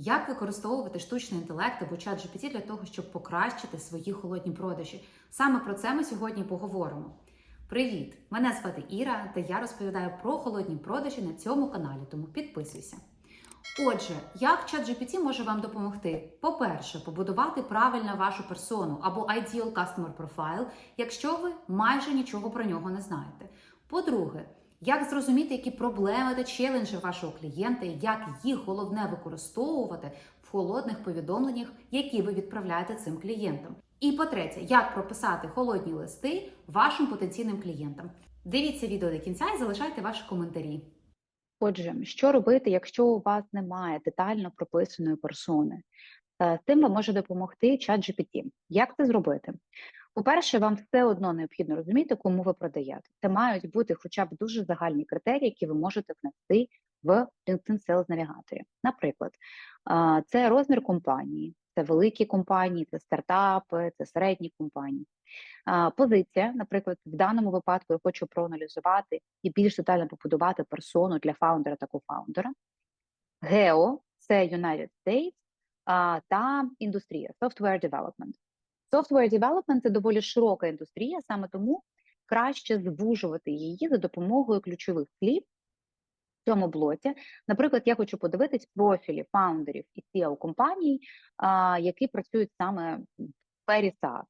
Як використовувати штучний інтелект або чат GPT для того, щоб покращити свої холодні продажі? Саме про це ми сьогодні поговоримо. Привіт! Мене звати Іра, та я розповідаю про холодні продажі на цьому каналі, тому підписуйся. Отже, як чат GPT може вам допомогти? По-перше, побудувати правильно вашу персону або Ideal Customer Profile, якщо ви майже нічого про нього не знаєте. По-друге, як зрозуміти, які проблеми та челенджі вашого клієнта, і як їх головне використовувати в холодних повідомленнях, які ви відправляєте цим клієнтам. І по-третє, як прописати холодні листи вашим потенційним клієнтам. Дивіться відео до кінця і залишайте ваші коментарі. Отже, що робити, якщо у вас немає детально прописаної персони? Е, Тим вам може допомогти чат GPT. Як це зробити? По-перше, вам все одно необхідно розуміти, кому ви продаєте. Це мають бути хоча б дуже загальні критерії, які ви можете внести в LinkedIn Sales навігаторі. Наприклад, е, це розмір компанії, це великі компанії, це стартапи, це середні компанії. Позиція, наприклад, в даному випадку я хочу проаналізувати і більш детально побудувати персону для фаундера та кофаундера. Гео це United States та індустрія Software Development. Software Development – це доволі широка індустрія, саме тому краще звужувати її за допомогою ключових слів в цьому блоці. Наприклад, я хочу подивитись профілі фаундерів і CEO компаній, які працюють саме в сфері SaaS.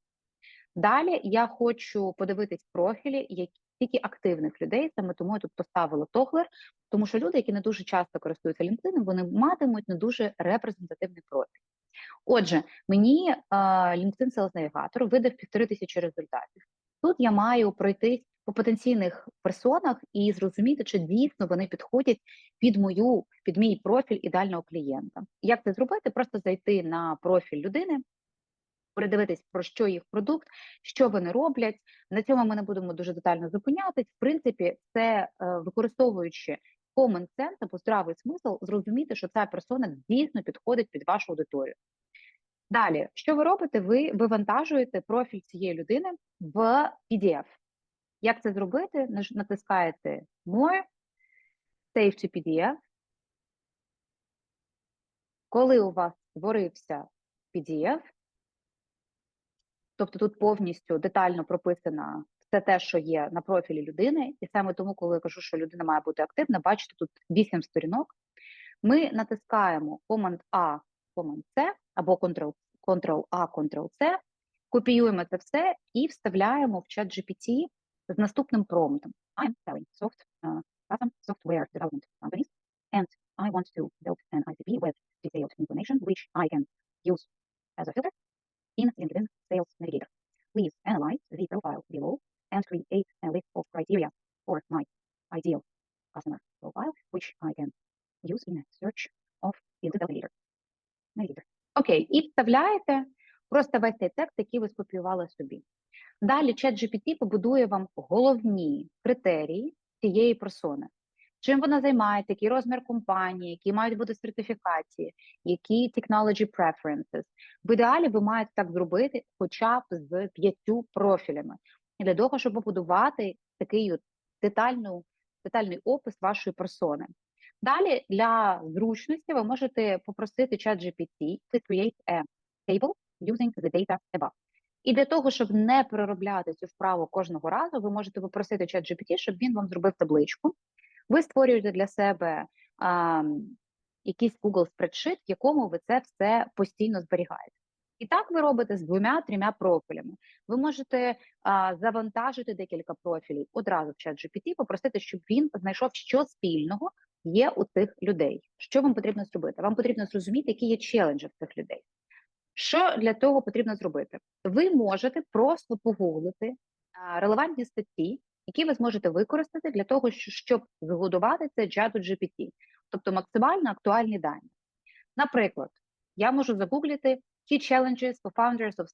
Далі я хочу подивитись профілі, які тільки активних людей, саме тому я тут поставила Тоглер, тому що люди, які не дуже часто користуються LinkedIn, вони матимуть не дуже репрезентативний профіль. Отже, мені е, LinkedIn Sales Navigator видав півтори тисячі результатів. Тут я маю пройтись по потенційних персонах і зрозуміти, чи дійсно вони підходять під мою, під мій профіль ідеального клієнта. Як це зробити? Просто зайти на профіль людини, передивитись про що їх продукт, що вони роблять. На цьому ми не будемо дуже детально зупинятись. В принципі, це е, використовуючи common sense або здравий смисл, зрозуміти, що ця персона дійсно підходить під вашу аудиторію. Далі, що ви робите? Ви вивантажуєте профіль цієї людини в PDF. Як це зробити? Натискаєте More, Save to PDF. Коли у вас створився PDF, тобто тут повністю детально прописано все те, що є на профілі людини, і саме тому, коли я кажу, що людина має бути активна, бачите, тут 8 сторінок. Ми натискаємо Command-A, Command-C або Ctrl-A, Ctrl-C, копіюємо це все і вставляємо в чат GPT з наступним промптом. I'm selling soft, uh, software development companies, and I want to build an ICP with detailed information which I can use as a filter in LinkedIn Sales Navigator. Please analyze the profile below and create a list of criteria for my ideal customer profile, which I can use in a search of LinkedIn Navigator. Navigator. Окей, і вставляєте просто весь цей текст, який ви скопіювали собі. Далі чат GPT побудує вам головні критерії цієї персони. Чим вона займається, який розмір компанії, які мають бути сертифікації, які technology preferences. В ідеалі ви маєте так зробити хоча б з п'ятью профілями для того, щоб побудувати такий детальну, детальний опис вашої персони. Далі для зручності ви можете попросити чат GPT to create a table using the data above. І для того, щоб не переробляти цю вправу кожного разу, ви можете попросити чат GPT, щоб він вам зробив табличку. Ви створюєте для себе а, якийсь Google спредшит, в якому ви це все постійно зберігаєте. І так ви робите з двома-трьома профілями. Ви можете а, завантажити декілька профілів одразу в чат GPT, попросити, щоб він знайшов, що спільного є у цих людей. Що вам потрібно зробити? Вам потрібно зрозуміти, які є челенджі в цих людей. Що для того потрібно зробити? Ви можете просто погуглити релевантні статті, які ви зможете використати для того, щоб згодувати це чату GPT, тобто максимально актуальні дані. Наприклад, я можу загуглити key challenges for founders of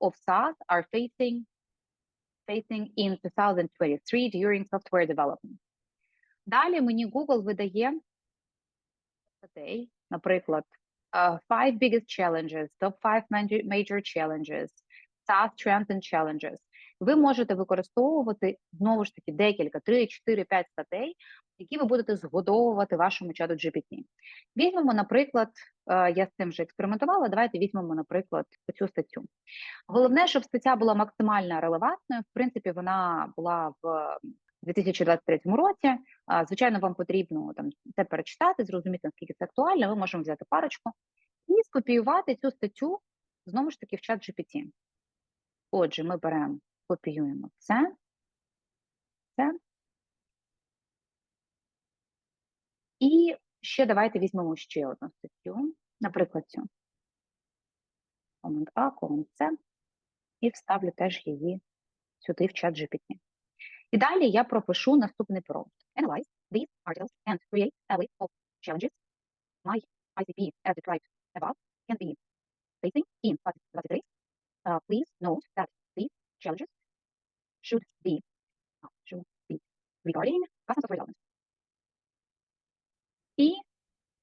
of SaaS are facing facing in 2023 during software development. Далі мені Google видає статей, наприклад, uh, five biggest challenges, top five major major challenges, SaaS trends and challenges. Ви можете використовувати знову ж таки декілька, 3, 4, 5 статей які ви будете згодовувати вашому чату GPT. Візьмемо, наприклад, е, я з цим вже експериментувала. Давайте візьмемо, наприклад, цю статтю. Головне, щоб стаття була максимально релевантною. В принципі, вона була в 2023 році. Звичайно, вам потрібно там це перечитати, зрозуміти, наскільки це актуально. Ми можемо взяти парочку і скопіювати цю статтю знову ж таки в чат GPT. Отже, ми беремо, копіюємо це, це. І ще давайте візьмемо ще одну статтю, наприклад, цю. Команд А, команд С, і вставлю теж її сюди в чат GPT. І далі я пропишу наступний промпт. Analyze these articles and create a list of challenges my ICP as described above can be facing in 2023. Uh, please note that challenges should be uh, should be regarding custom software development. І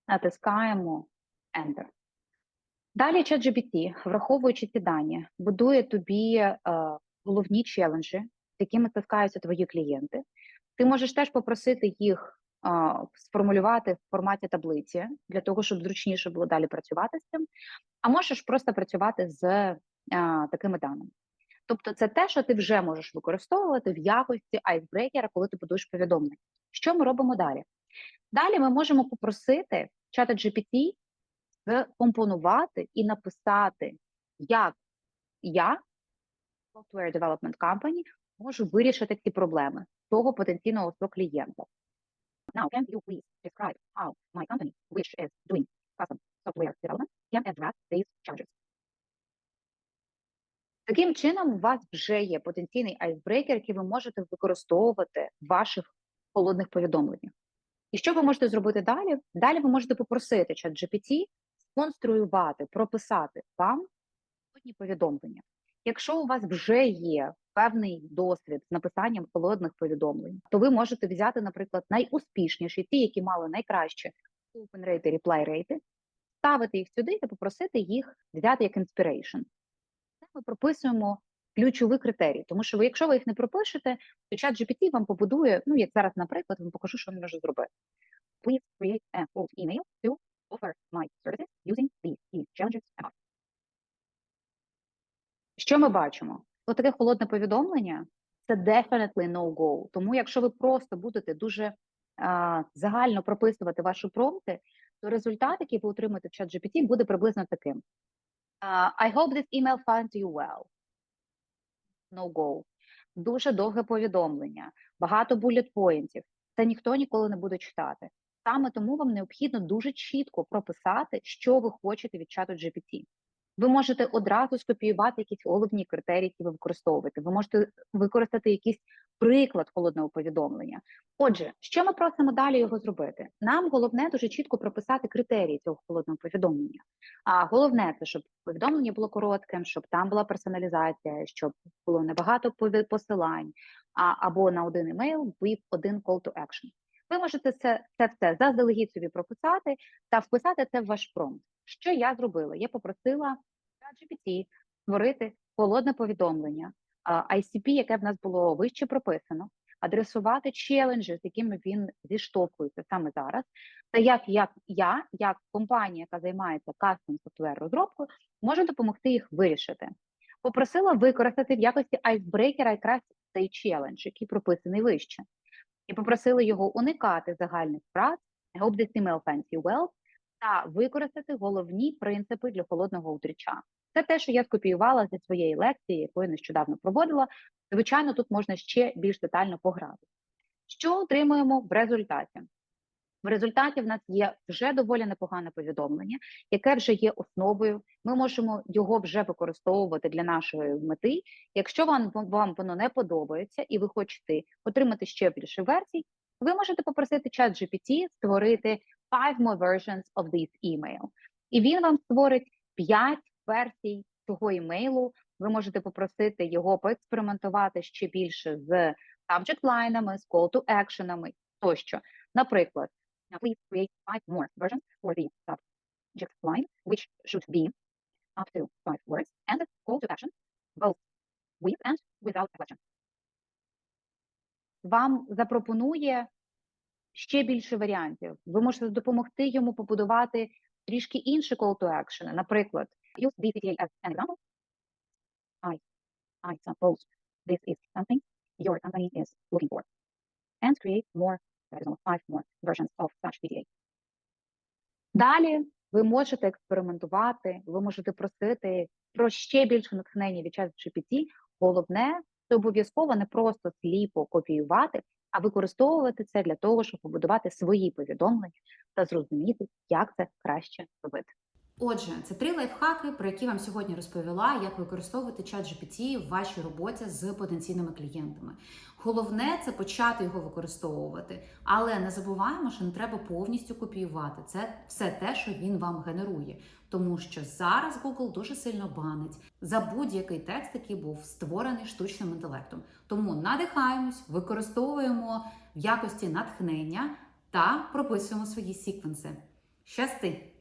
натискаємо Enter. Далі ChatGPT, враховуючи ці дані, будує тобі е, головні челенджі, з якими стискаються твої клієнти. Ти можеш теж попросити їх е, сформулювати в форматі таблиці для того, щоб зручніше було далі працювати з цим. А можеш просто працювати з е, такими даними. Тобто, це те, що ти вже можеш використовувати в якості айсбрейкера, коли ти будуєш повідомлення. Що ми робимо далі? Далі ми можемо попросити чата GPT скомпонувати і написати, як я, Software Development Company, можу вирішити ці проблеми того потенційного свого клієнта. Now, can you please describe how my company, which is doing custom software development, can address these challenges? Таким чином, у вас вже є потенційний айсбрейкер, який ви можете використовувати в ваших холодних повідомленнях. І що ви можете зробити далі? Далі ви можете попросити чат GPT сконструювати, прописати вам холодні повідомлення. Якщо у вас вже є певний досвід з написанням холодних повідомлень, то ви можете взяти, наприклад, найуспішніші, ті, які мали найкраще open rate і reply rate, ставити їх сюди та попросити їх взяти як inspiration. Ми прописуємо ключові критерії, тому що ви, якщо ви їх не пропишете, то чат GPT вам побудує, ну як зараз, наприклад, вам покажу, що він може зробити. Please create a cold email to offer my services using these challenges. Що ми бачимо? Ось таке холодне повідомлення це definitely no-go. Тому якщо ви просто будете дуже а, загально прописувати ваші промпти, то результат, який ви отримаєте в чат GPT, буде приблизно таким. I hope this email finds you well. No go. Дуже довге повідомлення, багато bullet поінтів. Це ніхто ніколи не буде читати. Саме тому вам необхідно дуже чітко прописати, що ви хочете від чату GPT. Ви можете одразу скопіювати якісь головні критерії, які ви використовуєте. Ви можете використати якийсь приклад холодного повідомлення. Отже, що ми просимо далі його зробити? Нам головне дуже чітко прописати критерії цього холодного повідомлення. А головне це, щоб повідомлення було коротким, щоб там була персоналізація, щоб було небагато посилань, а або на один емейл with один call to action. Ви можете це все заздалегідь собі прописати та вписати це в ваш промпт. Що я зробила? Я попросила ChatGPT створити холодне повідомлення ICP, яке в нас було вище прописано, адресувати челенджі, з якими він зіштовхується саме зараз. Та як, як я, як компанія, яка займається кастом софтвер розробкою, можу допомогти їх вирішити. Попросила використати в якості айсбрейкера якраз цей челендж, який прописаний вище, і попросила його уникати загальних фраз hope this email finds you well, та використати головні принципи для холодного утріча. Це те, що я скопіювала зі своєї лекції, яку я нещодавно проводила. Звичайно, тут можна ще більш детально пограти. Що отримуємо в результаті? В результаті в нас є вже доволі непогане повідомлення, яке вже є основою. Ми можемо його вже використовувати для нашої мети. Якщо вам, вам воно не подобається і ви хочете отримати ще більше версій, ви можете попросити чат GPT створити five more versions of this email. І він вам створить 5 версій цього імейлу. Ви можете попросити його поекспериментувати ще більше з subject лайнами, з call to actionами тощо. Наприклад, please create five more versions for the subject line, which should be up to five words, and a call to action, both with and without a question. Вам запропонує ще більше варіантів. Ви можете допомогти йому побудувати трішки інші call to action. Наприклад, use DCTA as an example. I, I suppose this is something your company is looking for. And create more, that is five more versions of such DTA. Далі ви можете експериментувати, ви можете просити про ще більше натхнення від чат GPT. Головне, це обов'язково не просто сліпо копіювати, а використовувати це для того, щоб побудувати свої повідомлення та зрозуміти, як це краще робити. Отже, це три лайфхаки, про які вам сьогодні розповіла, як використовувати чат GPT в вашій роботі з потенційними клієнтами. Головне це почати його використовувати, але не забуваємо, що не треба повністю копіювати. Це все те, що він вам генерує, тому що зараз Google дуже сильно банить за будь-який текст, який був створений штучним інтелектом. Тому надихаємось, використовуємо в якості натхнення та прописуємо свої сіквенси. Щасти!